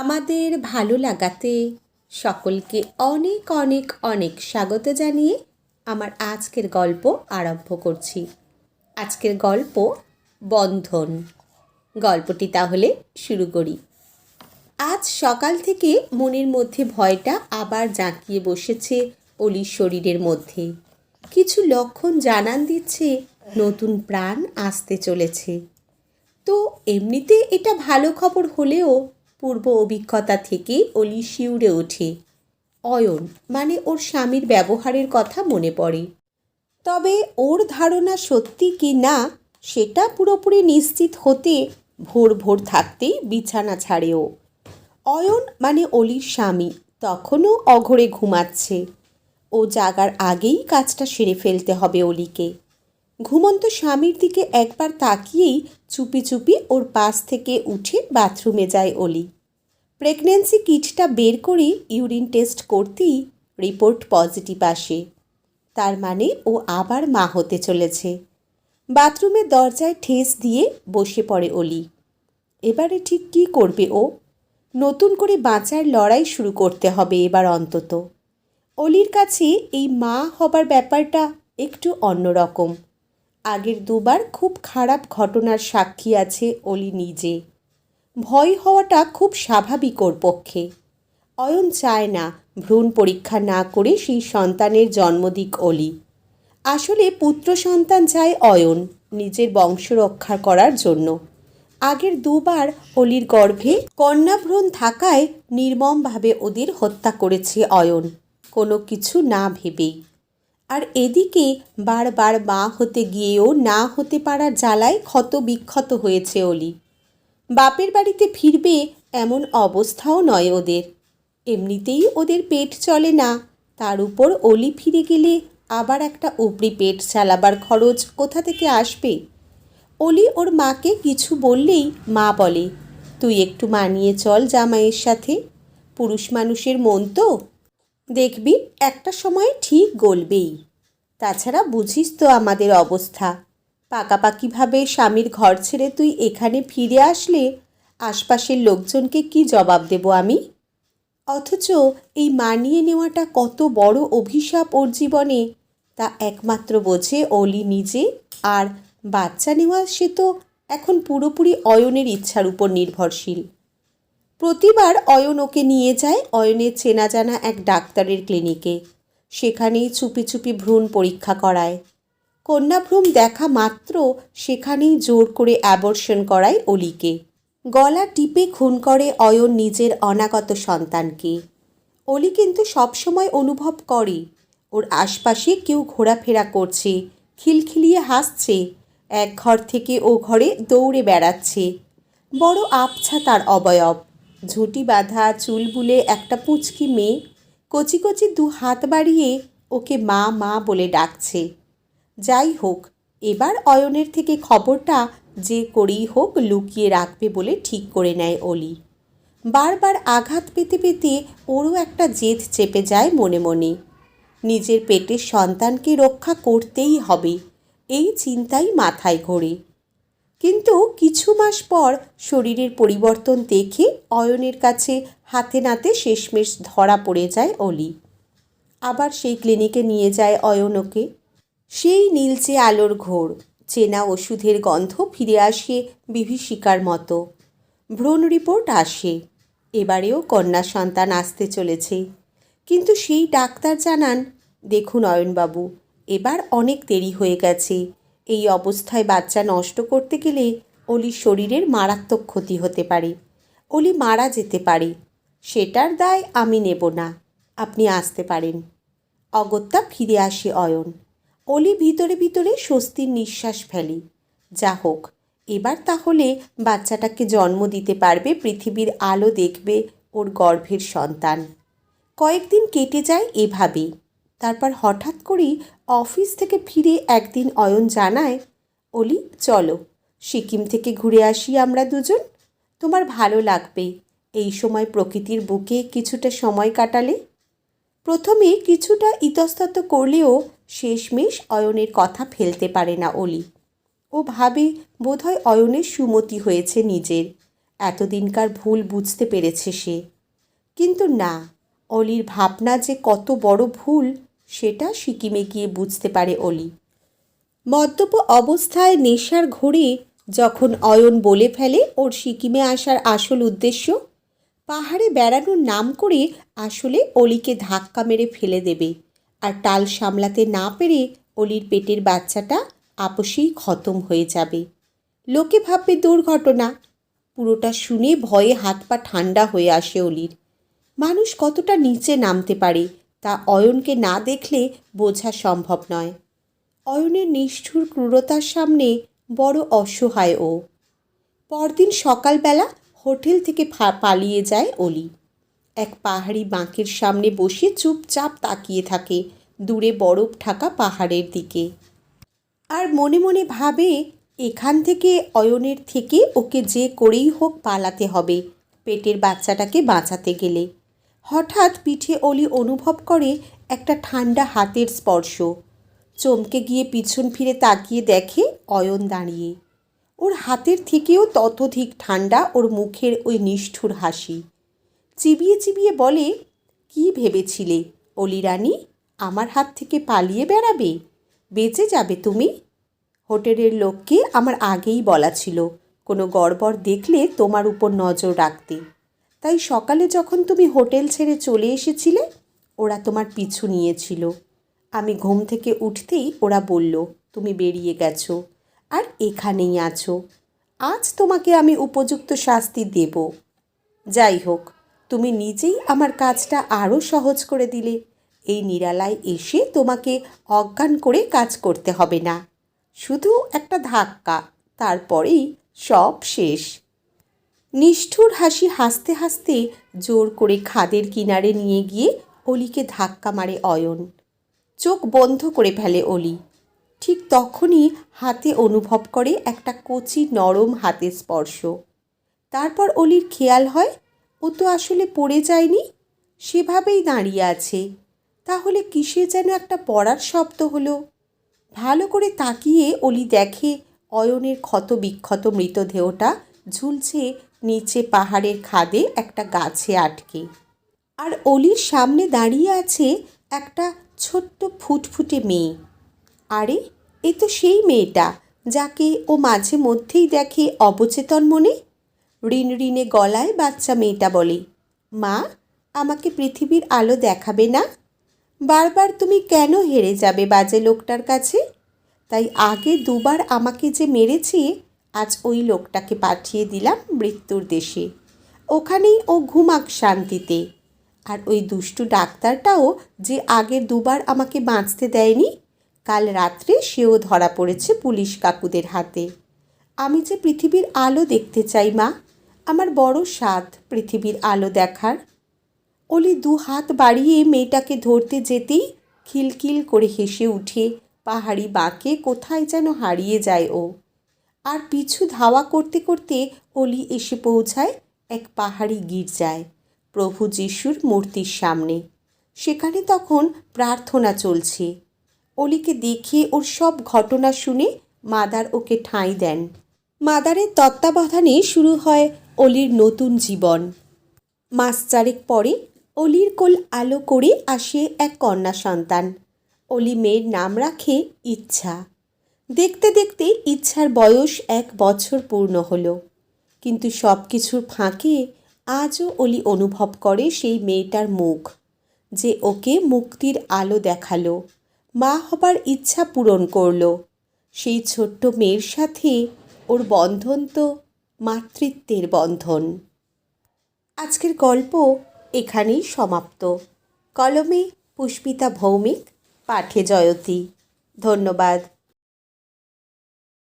আমাদের ভালো লাগাতে সকলকে অনেক অনেক অনেক স্বাগত জানিয়ে আমার আজকের গল্প আরম্ভ করছি। আজকের গল্প বন্ধন। গল্পটি তাহলে শুরু করি। আজ সকাল থেকে মনের মধ্যে ভয়টা আবার জাঁকিয়ে বসেছে অলির শরীরের মধ্যে। কিছু লক্ষণ জানান দিচ্ছে, নতুন প্রাণ আসতে চলেছে। তো এমনিতে এটা ভালো খবর হলেও পূর্ব অভিজ্ঞতা থেকে অলি শিউরে ওঠে। অয়ন মানে ওর স্বামীর ব্যবহারের কথা মনে পড়ে। তবে ওর ধারণা সত্যি কি না, সেটা পুরোপুরি নিশ্চিত হতে ভোর ভোর থাকতেই বিছানা ছাড়ে ও। অয়ন মানে অলির স্বামী, তখনও অঘরে ঘুমাচ্ছে। ও জাগার আগেই কাজটা সেরে ফেলতে হবে অলিকে। ঘুমন্ত স্বামীর দিকে একবার তাকিয়েই চুপি চুপি ওর পাশ থেকে উঠে বাথরুমে যায় অলি। প্রেগন্যান্সি কিটটা বের করে ইউরিন টেস্ট করতেই রিপোর্ট পজিটিভ আসে। তার মানে ও আবার মা হতে চলেছে। বাথরুমের দরজায় ঠেস দিয়ে বসে পড়ে অলি। এবারে ঠিক কী করবে ও? নতুন করে বাঁচার লড়াই শুরু করতে হবে এবার অন্তত। অলির কাছে এই মা হবার ব্যাপারটা একটু অন্যরকম। আগের দুবার খুব খারাপ ঘটনার সাক্ষী আছে অলি নিজে। ভয় হওয়াটা খুব স্বাভাবিক ওর পক্ষে। অয়ন চায় না ভ্রূণ পরীক্ষা না করে সেই সন্তানের জন্মদিক অলি। আসলে পুত্র সন্তান চায় অয়ন, নিজের বংশ রক্ষা করার জন্য। আগের দুবার অলির গর্ভে কন্যাভ্রূণ থাকায় নির্মমভাবে ওদের হত্যা করেছে অয়ন। কোনো কিছু না ভেবেই। আর এদিকে বারবার মা হতে গিয়েও না হতে পারার জ্বালায় ক্ষত বিক্ষত হয়েছে অলি। বাপের বাড়িতে ফিরবে এমন অবস্থাও নয় ওদের। এমনিতেই ওদের পেট চলে না। তার উপর অলি ফিরে গেলে আবার একটা উপরি পেট চালাবার খরচ কোথা থেকে আসবে? অলি ওর মাকে কিছু বললেই মা বলে, তুই একটু মানিয়ে চল জামাইয়ের সাথে। পুরুষ মানুষের মন তো। দেখবি, একটা সময় ঠিক গলবেই। তাছাড়া বুঝিস তো আমাদের অবস্থা। পাকাপাকিভাবে স্বামীর ঘর ছেড়ে তুই এখানে ফিরে আসলে আশপাশের লোকজনকে কি জবাব দেব আমি? অথচ এই মানিয়ে নেওয়াটা কত বড় অভিশাপ ওর জীবনে। তা একমাত্র বোঝে অলি নিজে, আর বাচ্চা নেওয়া সে তো এখন পুরোপুরি অয়নের ইচ্ছার উপর নির্ভরশীল। প্রতিবার অয়ন ওকে নিয়ে যায়, অয়নের চেনা জানা এক ডাক্তারের ক্লিনিকে। সেখানেই চুপি চুপি ভ্রূণ পরীক্ষা করায়। কন্যাভ্রূণ দেখা মাত্র সেখানেই জোর করে অ্যাবর্শন করায় অলিকে। গলা টিপে খুন করে অয়ন নিজের অনাগত সন্তানকে। অলি কিন্তু সবসময় অনুভব করে, ওর আশপাশে কেউ ঘোরাফেরা করছে, খিলখিলিয়ে হাসছে, এক ঘর থেকে ও ঘরে দৌড়ে বেড়াচ্ছে। বড় আবছা তার অবয়ব। ঝুঁটি বাঁধা, চুল বুলে একটা পুচকি মেয়ে কচি কচি দু হাত বাড়িয়ে ওকে মা মা বলে ডাকছে। যাই হোক, এবার অয়নের থেকে খবরটা যে করেই হোক লুকিয়ে রাখবে বলে ঠিক করে নেয় অলি। বারবার আঘাত পেতে পেতে ওরও একটা জেদ চেপে যায় মনে মনে। নিজের পেটের সন্তানকে রক্ষা করতেই হবে, এই চিন্তাই মাথায় ঘোরে। কিন্তু কিছু মাস পর শরীরের পরিবর্তন দেখে অয়নের কাছে হাতে নাতে শেষমেশ ধরা পড়ে যায় অলি। আবার সেই ক্লিনিকে নিয়ে যায় অয়নকে সেই নীলচে আলোর ঘোর, চেনা ওষুধের গন্ধ ফিরে আসে বিভীষিকার মতো। ভ্রূণ রিপোর্ট আসে। এবারেও কন্যা সন্তান আসতে চলেছে। কিন্তু সেই ডাক্তার জানান, দেখুন অয়নবাবু, এবার অনেক দেরি হয়ে গেছে। এই অবস্থায় বাচ্চা নষ্ট করতে গেলে অলির শরীরের মারাত্মক ক্ষতি হতে পারে। অলি মারা যেতে পারে। সেটার দায় আমি নেব না। আপনি আসতে পারেন। অগত্যা ফিরে আসে অয়ন। অলি ভিতরে ভিতরে স্বস্তির নিঃশ্বাস ফেলে। যা হোক, এবার তাহলে বাচ্চাটাকে জন্ম দিতে পারবে, পৃথিবীর আলো দেখবে ওর গর্ভের সন্তান। কয়েকদিন কেটে যায় এভাবেই। তারপর হঠাৎ করেই অফিস থেকে ফিরে একদিন অয়ন জানায়, অলি, চলো। সিকিম থেকে ঘুরে আসি আমরা দুজন। তোমার ভালো লাগবে। এই সময় প্রকৃতির বুকে কিছুটা সময় কাটালে? প্রথমে কিছুটা ইতস্তত করলেও শেষমেশ অয়নের কথা ফেলতে পারে না অলি। ও ভাবে বোধহয় অয়নের সুমতি হয়েছে নিজের। এতদিনকার ভুল বুঝতে পেরেছে সে। কিন্তু না, অলির ভাবনা যে কত বড় ভুল সেটা সিকিমে গিয়ে বুঝতে পারে অলি। মদ্যপ অবস্থায় নেশার ঘোরে যখন অয়ন বলে ফেলে ওর সিকিমে আসার আসল উদ্দেশ্য, পাহাড়ে বেড়ানোর নাম করে আসলে অলিকে ধাক্কা মেরে ফেলে দেবে আর টাল সামলাতে না পেরে অলির পেটের বাচ্চাটা আপসেই খতম হয়ে যাবে। লোকে ভাববে দুর্ঘটনা। পুরোটা শুনে ভয়ে হাত পা ঠান্ডা হয়ে আসে অলির। মানুষ কতটা নিচে নামতে পারে তা অয়নকে না দেখলে বোঝা সম্ভব নয়। অয়নের নিষ্ঠুর ক্রূরতার সামনে বড় অসহায় ও। পরদিন সকালবেলা হোটেল থেকে পালিয়ে যায় অলি। এক পাহাড়ি বাঁকের সামনে বসে চুপচাপ তাকিয়ে থাকে দূরে বরফ ঢাকা পাহাড়ের দিকে। আর মনে মনে ভাবে, এখান থেকে অয়নের থেকে ওকে যে করেই হোক পালাতে হবে, পেটের বাচ্চাটাকে বাঁচাতে গেলে। হঠাৎ পিঠে অলি অনুভব করে একটা ঠান্ডা হাতের স্পর্শ। চমকে গিয়ে পিছন ফিরে তাকিয়ে দেখে অয়ন দাঁড়িয়ে। ওর হাতের থেকেও ততোধিক ঠান্ডা ওর মুখের ওই নিষ্ঠুর হাসি। চিবিয়ে চিবিয়ে বলে, কি ভেবেছিলে? অলি রানী, আমার হাত থেকে পালিয়ে বেড়াবে? বেঁচে যাবে তুমি? হোটেলের লোককে আমার আগেই বলা ছিল, কোনো গড়বড় দেখলে তোমার উপর নজর রাখতে। তাই সকালে যখন তুমি হোটেল ছেড়ে চলে এসেছিলে, ওরা তোমার পিছু নিয়েছিল। আমি ঘুম থেকে উঠতেই ওরা বলল, তুমি বেরিয়ে গেছো আর এখানেই আছো। আজ তোমাকে আমি উপযুক্ত শাস্তি দেব। যাই হোক, তুমি নিজেই আমার কাজটা আরও সহজ করে দিলে। এই নিরালায় এসে তোমাকে অজ্ঞান করে কাজ করতে হবে না। শুধু একটা ধাক্কা, তারপরেই সব শেষ। নিষ্ঠুর হাসি হাসতে হাসতে জোর করে খাদের কিনারে নিয়ে গিয়ে অলিকে ধাক্কা মারে অয়ন। চোখ বন্ধ করে ফেলে অলি। ঠিক তখনই হাতে অনুভব করে একটা কচি নরম হাতের স্পর্শ। তারপর অলির খেয়াল হয়, ও তো আসলে পড়ে যায়নি? সেভাবেই দাঁড়িয়ে আছে। তাহলে কিসে যেন একটা পড়ার শব্দ হলো? ভালো করে তাকিয়ে অলি দেখে অয়নের ক্ষত বিক্ষত মৃতদেহটা ঝুলছে নিচে পাহাড়ের খাদে একটা গাছে আটকে। আর অলির সামনে দাঁড়িয়ে আছে একটা ছোট্ট ফুটফুটে মেয়ে। আরে, এ তো সেই মেয়েটা, যাকে ও মাঝে মধ্যেই দেখে অবচেতন মনে? ঋণ ঋণে গলায় বাচ্চা মেয়েটা বলে, মা, আমাকে পৃথিবীর আলো দেখাবে না? বারবার তুমি কেন হেরে যাবে বাজে লোকটার কাছে? তাই আগে দুবার আমাকে যে মেরেছে আজ ওই লোকটাকে পাঠিয়ে দিলাম মৃত্যুর দেশে। ওখানেই ও ঘুমাক শান্তিতে। আর ওই দুষ্টু ডাক্তারটাও যে আগের দুবার আমাকে বাঁচতে দেয়নি, কাল রাত্রে সেও ধরা পড়েছে পুলিশ কাকুদের হাতে। আমি যে পৃথিবীর আলো দেখতে চাই, মা, আমার বড় স্বাদ পৃথিবীর আলো দেখার। অলি দু হাত বাড়িয়ে মেয়েটাকে ধরতে যেতেই খিলখিল করে হেসে উঠে, পাহাড়ি বাঁকে কোথায় যেন হারিয়ে যায় ও। আর পিছু ধাওয়া করতে করতে অলি এসে পৌঁছায় এক পাহাড়ি গির্জায়, প্রভু যিশুর মূর্তির সামনে। সেখানে তখন প্রার্থনা চলছে। অলিকে দেখে ওর সব ঘটনা শুনে মাদার ওকে ঠাঁই দেন। মাদারের তত্ত্বাবধানে শুরু হয় অলির নতুন জীবন। মাস চারেক পরে অলির কোল আলো করে আসে এক কন্যা সন্তান। অলি মেয়ের নাম রাখে ইচ্ছা। দেখতে দেখতে ইচ্ছার বয়স এক বছর পূর্ণ হলো। কিন্তু সব কিছুর ফাঁকে আজও অলি অনুভব করে সেই মেয়েটার মুখ, যে ওকে মুক্তির আলো দেখাল, মা হবার ইচ্ছা পূরণ করল। সেই ছোট্ট মেয়ের সাথে ওর বন্ধন তো মাতৃত্বের বন্ধন। আজকের গল্প এখানেই সমাপ্ত। কলমে পুষ্পিতা ভৌমিক, পাঠে জয়তী। ধন্যবাদ।